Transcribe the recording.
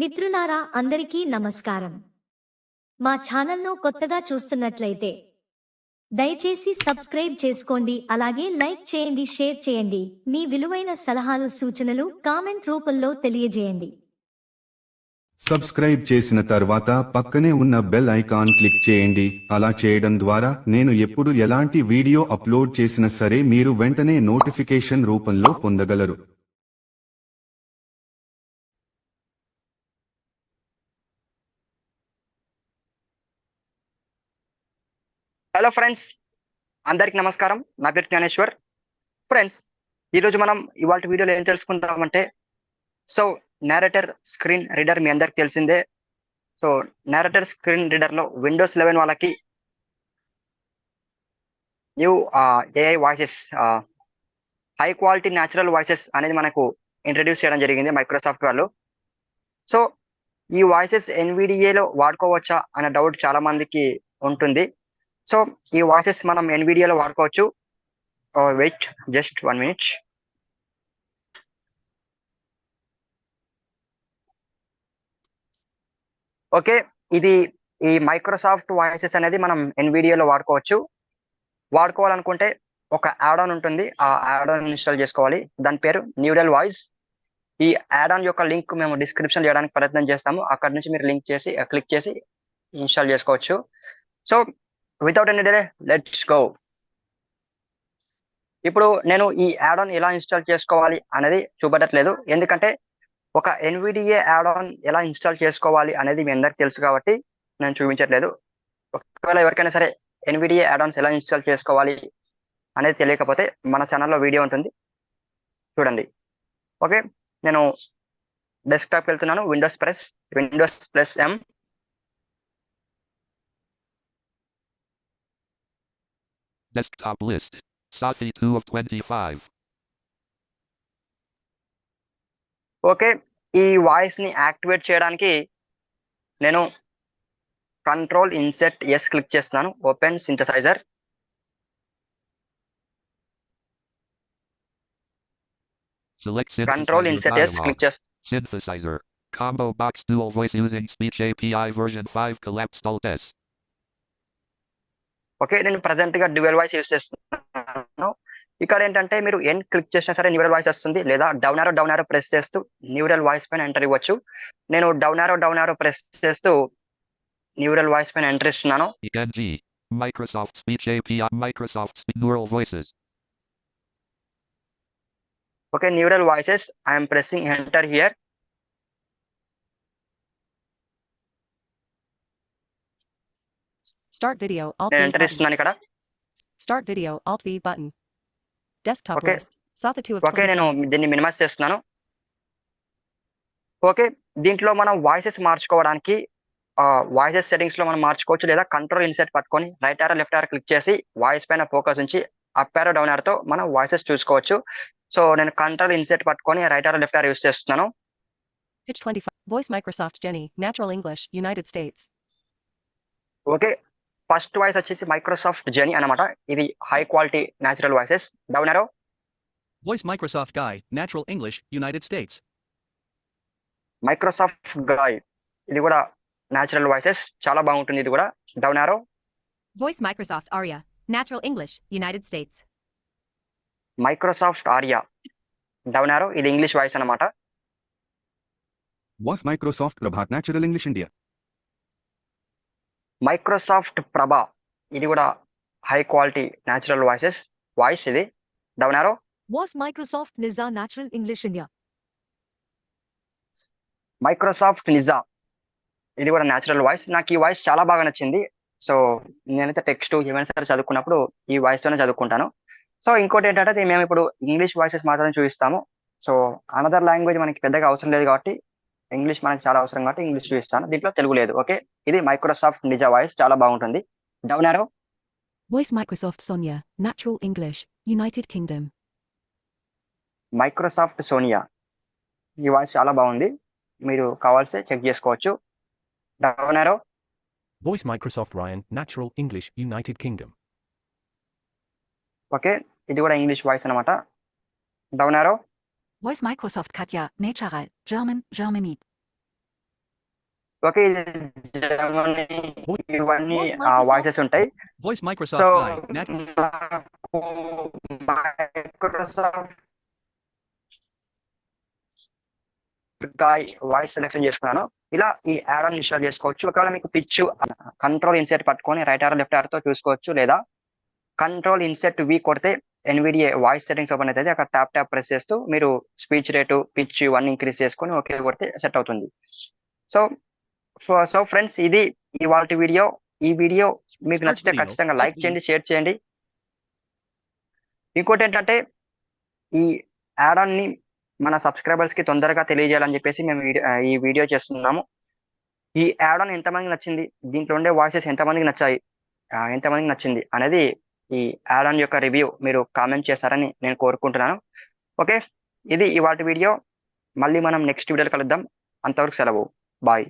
మిత్రులారా అందరికీ నమస్కారం. మా ఛానల్ను కొత్తగా చూస్తున్నట్లయితే దయచేసి సబ్స్క్రైబ్ చేసుకోండి అలాగే లైక్ చేయండి షేర్ చేయండి. మీ విలువైన సలహాలు సూచనలు కామెంట్ రూపంలో తెలియజేయండి. సబ్స్క్రైబ్ చేసిన తర్వాత పక్కనే ఉన్న బెల్ ఐకాన్ క్లిక్ చేయండి. అలా చేయడం ద్వారా నేను ఎప్పుడు ఎలాంటి వీడియో అప్లోడ్ చేసినా సరే మీరు వెంటనే నోటిఫికేషన్ రూపంలో పొందగలరు. హలో ఫ్రెండ్స్ అందరికి నమస్కారం. నా పేరు జ్ఞానేశ్వర్. ఫ్రెండ్స్ ఈరోజు మనం ఇవాళ వీడియోలో ఏం తెలుసుకుందామంటే సో నేరేటర్ స్క్రీన్ రీడర్ మీ అందరికి తెలిసిందే. సో నేరేటర్ స్క్రీన్ రీడర్లో విండోస్ లెవెన్ వాళ్ళకి new AI voices high quality natural voices అనేది మనకు ఇంట్రడ్యూస్ చేయడం జరిగింది మైక్రోసాఫ్ట్ వాళ్ళు. సో ఈ వాయిసెస్ ఎన్విడిఏలో వాడుకోవచ్చా అనే డౌట్ చాలా మందికి ఉంటుంది. సో ఈ వాయిసెస్ మనం ఎన్విడియోలో వాడుకోవచ్చు. Wait just one minute okay ఇది ఈ మైక్రోసాఫ్ట్ వాయిసెస్ అనేది మనం ఎన్విడియోలో వాడుకోవచ్చు. వాడుకోవాలనుకుంటే ఒక యాడాన్ ఉంటుంది. ఆ యాడాన్ ఇన్స్టాల్ చేసుకోవాలి. దాని పేరు న్యూడల్ వాయిస్ ఈ యాడాన్ యొక్క లింక్ మేము డిస్క్రిప్షన్ చేయడానికి ప్రయత్నం చేస్తాము. అక్కడ నుంచి మీరు లింక్ చేసి క్లిక్ చేసి ఇన్స్టాల్ చేసుకోవచ్చు. So without any delay let's go ఇప్పుడు నేను ఈ యాడ్ ఆన్ ఎలా ఇన్స్టాల్ చేసుకోవాలి అనేది చూపెట్టట్లేదు ఎందుకంటే ఒక ఎన్విడిఏ యాడ్ ఆన్ ఎలా ఇన్స్టాల్ చేసుకోవాలి అనేది మీ అందరికి తెలుసు కాబట్టి నేను చూపించట్లేదు. ఒకవేళ ఎవరికైనా సరే ఎన్విడిఏ యాడ్ ఆన్స్ ఎలా ఇన్స్టాల్ చేసుకోవాలి అనేది తెలియకపోతే మన ఛానల్లో వీడియో ఉంటుంది. చూడండి. ఓకే నేను డెస్క్టాప్కి వెళ్తున్నాను. Windows press Windows plus M Desktop list. Safi 2 of 25. Okay ఈ వాయిస్ ని యాక్టివేట్ చేయడానికి నేను కంట్రోల్ ఇన్సెట్ ఎస్ క్లిక్ చేస్తున్నాను open synthesizer Select control synthesizer inset S dialog. Click చేస్తాను Synthesizer. Combo box dual voice using speech API version 5 collapsed alt S. Okay నేను ప్రజెంట్గా dual voice use చేస్తున్నాను. ఇక్కడ ఏంటంటే మీరు ఎన్ క్లిక్ చేసినా సరే న్యూరల్ వాయిస్ వస్తుంది. లేదా డౌన్ ఆరో డౌన్ ఆరో ప్రెస్ చేస్తూ న్యూరల్ వాయిస్ పైన ఎంటర్ ఇవ్వచ్చు. నేను డౌన్ ఆరో డౌన్ ఆరో ప్రెస్ చేస్తూ న్యూరల్ వాయిస్ పైన ఎంటర్ ఇస్తున్నాను. Voices. Okay neural voices I'm pressing enter here Start video, Alt నేను V ఎంటర్ button. ఇస్తున్నాను ఇక్కడ Start video, Alt V button. Desktop Okay. list. Safa 2 of okay 25. నేను దీన్ని minimise చేస్తున్నాను okay దీంట్లో మనం వాయిసెస్ మార్చుకోవడానికి వాయిసెస్ సెట్టింగ్స్లో మనం మార్చుకోవచ్చు లేదా కంట్రోల్ ఇన్సెట్ పట్టుకొని right or left arrow click చేసి వాయిస్ పైన ఫోకస్ ఉంచి అప్ ఆరో డౌన్తో మనం వాయిసెస్ చూసుకోవచ్చు సో నేను కంట్రోల్ ఇన్సెట్ పట్టుకొని right or left arrow use చేస్తున్నాను Pitch 25. Voice Microsoft Jenny, Natural English, United States. Okay first voice వచ్చేసి మైక్రోసాఫ్ట్ జెనీ అన్నమాట. ఇది high quality natural voices down arrow Voice Microsoft Guy, Natural English, United States. Microsoft Guy ఇది కూడా natural voices చాలా బాగుంటుంది ఇది కూడా. Down arrow Voice Microsoft Aria, Natural English, United States. Microsoft Aria down ఇది English voice అన్నమాట. Was Microsoft Prabhat natural English India Microsoft Prabha ఇది కూడా high quality natural voices voice ఇది. Down arrow was Microsoft Neerja natural English India Microsoft Neerja ఇది కూడా natural voice నాకు ఈ voice చాలా బాగా నచ్చింది. సో నేనైతే టెక్స్ట్ ఏమైనా సరే చదువుకున్నప్పుడు ఈ వాయిస్ తోనే చదువుకుంటాను. సో ఇంకోటి ఏంటంటే మేము ఇప్పుడు ఇంగ్లీష్ వాయిసెస్ మాత్రమే చూపిస్తాము. సో అనదర్ లాంగ్వేజ్ మనకి పెద్దగా అవసరం లేదు కాబట్టి ఇంగ్లీష్ మనకి చాలా అవసరం కాబట్టి ఇంగ్లీష్ చూపిస్తాను. దీంట్లో తెలుగు లేదు. ఓకే? ఇది మైక్రోసాఫ్ట్ నిజా వాయిస్ చాలా బాగుంటుంది. Down arrow Voice Microsoft Sonia, Natural English, United Kingdom. Microsoft Sonia ఈ వాయిస్ చాలా బాగుంది. మీరు కావాల్సి చెక్ చేసుకోవచ్చు. Down arrow Voice Microsoft Ryan, Natural English, United Kingdom. Okay? ఇది కూడా ఇంగ్లీష్ వాయిస్ అనమాట down arrow Voice Microsoft Katja, Natural, German, Germany. Okay ఇది జర్మనీ ఇవన్నీ. వాయిసెస్ ఉంటాయి Voice Microsoft so Guy. Nat- నాకు మైక్రోసాఫ్ట్ వాయిస్ సెలెక్షన్ చేసుకున్నాను ఇలా ఈ యాడ్ ఆన్ ఇన్స్టాల్ చేసుకోవచ్చు ఒకవేళ మీకు పిచ్ కంట్రోల్ ఇన్సెట్ పట్టుకొని రైట్ ఆర్ లెఫ్ట్ ఆర్తో చూసుకోవచ్చు లేదా కంట్రోల్ ఇన్సెట్ వి కొడితే ఎన్విడిఏ వాయిస్ సెట్టింగ్స్ ఓపెన్ అవుతుంది. అక్కడ ట్యాప్ ట్యాప్ ప్రెస్ చేస్తూ మీరు స్పీచ్ రేటు పిచ్ ఇవన్నీ ఇంక్రీజ్ చేసుకొని ఓకే కొడితే సెట్ అవుతుంది. సో సో ఫ్రెండ్స్ ఇది ఇవాళ వీడియో ఈ వీడియో మీకు నచ్చితే. ఖచ్చితంగా లైక్ చేయండి షేర్ చేయండి. ఇంకోటి ఏంటంటే ఈ యాడ్ ఆన్ని మన సబ్స్క్రైబర్స్కి తొందరగా తెలియజేయాలని చెప్పేసి మేము ఈ వీడియో చేస్తున్నాము. ఈ యాడ్ ఆన్ ఎంతమందికి నచ్చింది? దీంట్లో ఉండే వాయిసెస్ ఎంతమందికి నచ్చాయి? ఎంతమందికి నచ్చింది? అనేది ఈ యాడ్ ఆన్ యొక్క రివ్యూ మీరు కామెంట్ చేశారని నేను కోరుకుంటున్నాను. ఓకే ఇది ఇవాటి వీడియో మళ్ళీ మనం నెక్స్ట్ వీడియోలో కలుద్దాం. అంతవరకు సెలవు. బాయ్